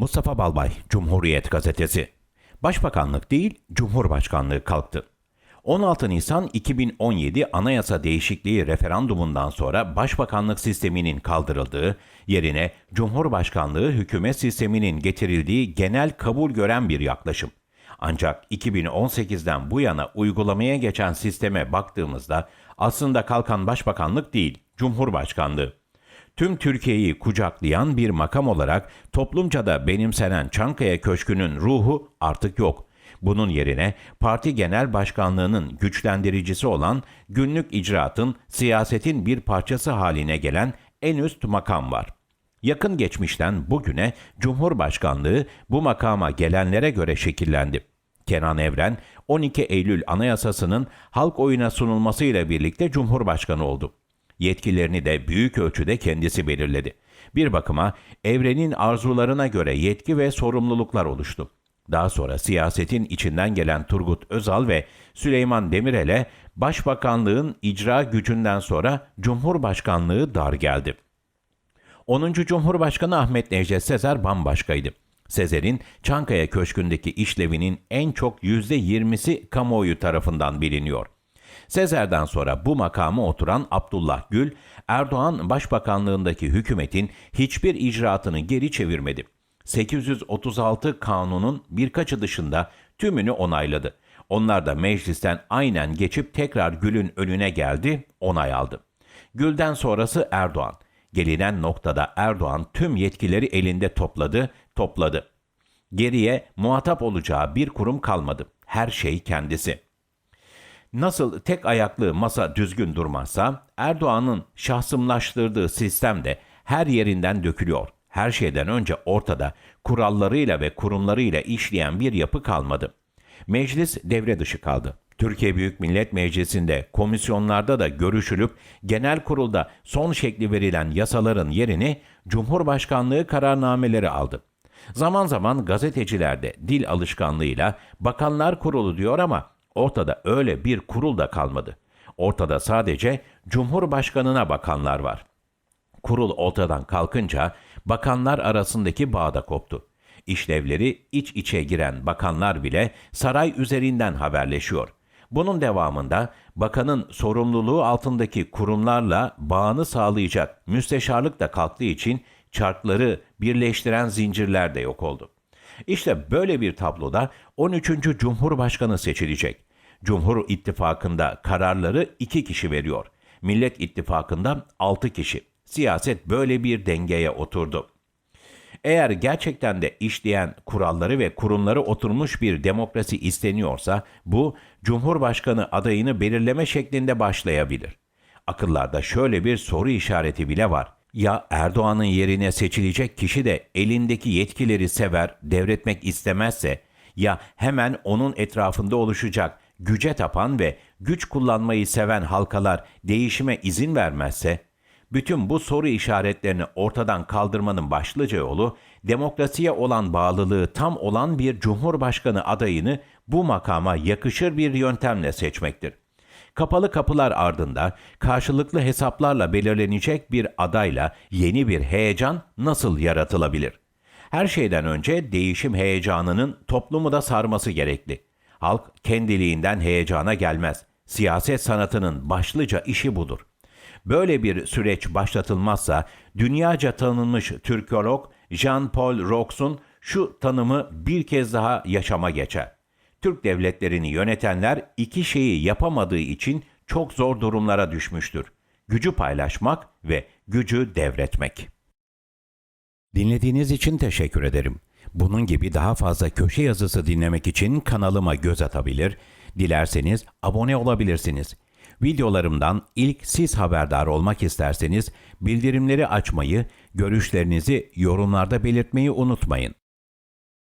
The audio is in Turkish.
Mustafa Balbay, Cumhuriyet Gazetesi. Başbakanlık değil, Cumhurbaşkanlığı kalktı. 16 Nisan 2017 anayasa değişikliği referandumundan sonra başbakanlık sisteminin kaldırıldığı, yerine Cumhurbaşkanlığı hükümet sisteminin getirildiği genel kabul gören bir yaklaşım. Ancak 2018'den bu yana uygulamaya geçen sisteme baktığımızda aslında kalkan başbakanlık değil, Cumhurbaşkanlığı tüm Türkiye'yi kucaklayan bir makam olarak toplumca da benimsenen Çankaya Köşkü'nün ruhu artık yok. Bunun yerine parti genel başkanlığının güçlendiricisi olan günlük icraatın siyasetin bir parçası haline gelen en üst makam var. Yakın geçmişten bugüne Cumhurbaşkanlığı bu makama gelenlere göre şekillendi. Kenan Evren 12 Eylül Anayasası'nın halk oyuna sunulmasıyla birlikte Cumhurbaşkanı oldu. Yetkilerini de büyük ölçüde kendisi belirledi. Bir bakıma evrenin arzularına göre yetki ve sorumluluklar oluştu. Daha sonra siyasetin içinden gelen Turgut Özal ve Süleyman Demirel'e başbakanlığın icra gücünden sonra Cumhurbaşkanlığı dar geldi. 10. Cumhurbaşkanı Ahmet Necdet Sezer bambaşkaydı. Sezer'in Çankaya Köşkü'ndeki işlevinin en çok %20'si kamuoyu tarafından biliniyor. Sezer'den sonra bu makama oturan Abdullah Gül, Erdoğan başbakanlığındaki hükümetin hiçbir icraatını geri çevirmedi. 836 kanunun birkaçı dışında tümünü onayladı. Onlar da meclisten aynen geçip tekrar Gül'ün önüne geldi, onay aldı. Gül'den sonrası Erdoğan. Gelinen noktada Erdoğan tüm yetkileri elinde topladı, topladı. Geriye muhatap olacağı bir kurum kalmadı. Her şey kendisi. Nasıl tek ayaklı masa düzgün durmazsa Erdoğan'ın şahsımlaştırdığı sistem de her yerinden dökülüyor. Her şeyden önce ortada kurallarıyla ve kurumlarıyla işleyen bir yapı kalmadı. Meclis devre dışı kaldı. Türkiye Büyük Millet Meclisi'nde, komisyonlarda da görüşülüp genel kurulda son şekli verilen yasaların yerini Cumhurbaşkanlığı kararnameleri aldı. Zaman zaman gazeteciler de dil alışkanlığıyla Bakanlar Kurulu diyor ama ortada öyle bir kurul da kalmadı. Ortada sadece Cumhurbaşkanına bakanlar var. Kurul ortadan kalkınca bakanlar arasındaki bağ da koptu. İşlevleri iç içe giren bakanlar bile saray üzerinden haberleşiyor. Bunun devamında bakanın sorumluluğu altındaki kurumlarla bağını sağlayacak müsteşarlık da kalktığı için çarkları birleştiren zincirler de yok oldu. İşte böyle bir tabloda 13. Cumhurbaşkanı seçilecek. Cumhur İttifakı'nda kararları iki kişi veriyor. Millet İttifakı'nda altı kişi. Siyaset böyle bir dengeye oturdu. Eğer gerçekten de işleyen kuralları ve kurumları oturmuş bir demokrasi isteniyorsa bu Cumhurbaşkanı adayını belirleme şeklinde başlayabilir. Akıllarda şöyle bir soru işareti bile var. Ya Erdoğan'ın yerine seçilecek kişi de elindeki yetkileri sever, devretmek istemezse ya hemen onun etrafında oluşacak güce tapan ve güç kullanmayı seven halkalar değişime izin vermezse bütün bu soru işaretlerini ortadan kaldırmanın başlıca yolu demokrasiye olan bağlılığı tam olan bir cumhurbaşkanı adayını bu makama yakışır bir yöntemle seçmektir. Kapalı kapılar ardında karşılıklı hesaplarla belirlenecek bir adayla yeni bir heyecan nasıl yaratılabilir? Her şeyden önce değişim heyecanının toplumu da sarması gerekli. Halk kendiliğinden heyecana gelmez. Siyaset sanatının başlıca işi budur. Böyle bir süreç başlatılmazsa dünyaca tanınmış Türkolog Jean-Paul Rox'un şu tanımı bir kez daha yaşama geçer. Türk devletlerini yönetenler iki şeyi yapamadığı için çok zor durumlara düşmüştür. Gücü paylaşmak ve gücü devretmek. Dinlediğiniz için teşekkür ederim. Bunun gibi daha fazla köşe yazısı dinlemek için kanalıma göz atabilir, dilerseniz abone olabilirsiniz. Videolarımdan ilk siz haberdar olmak isterseniz bildirimleri açmayı, görüşlerinizi yorumlarda belirtmeyi unutmayın.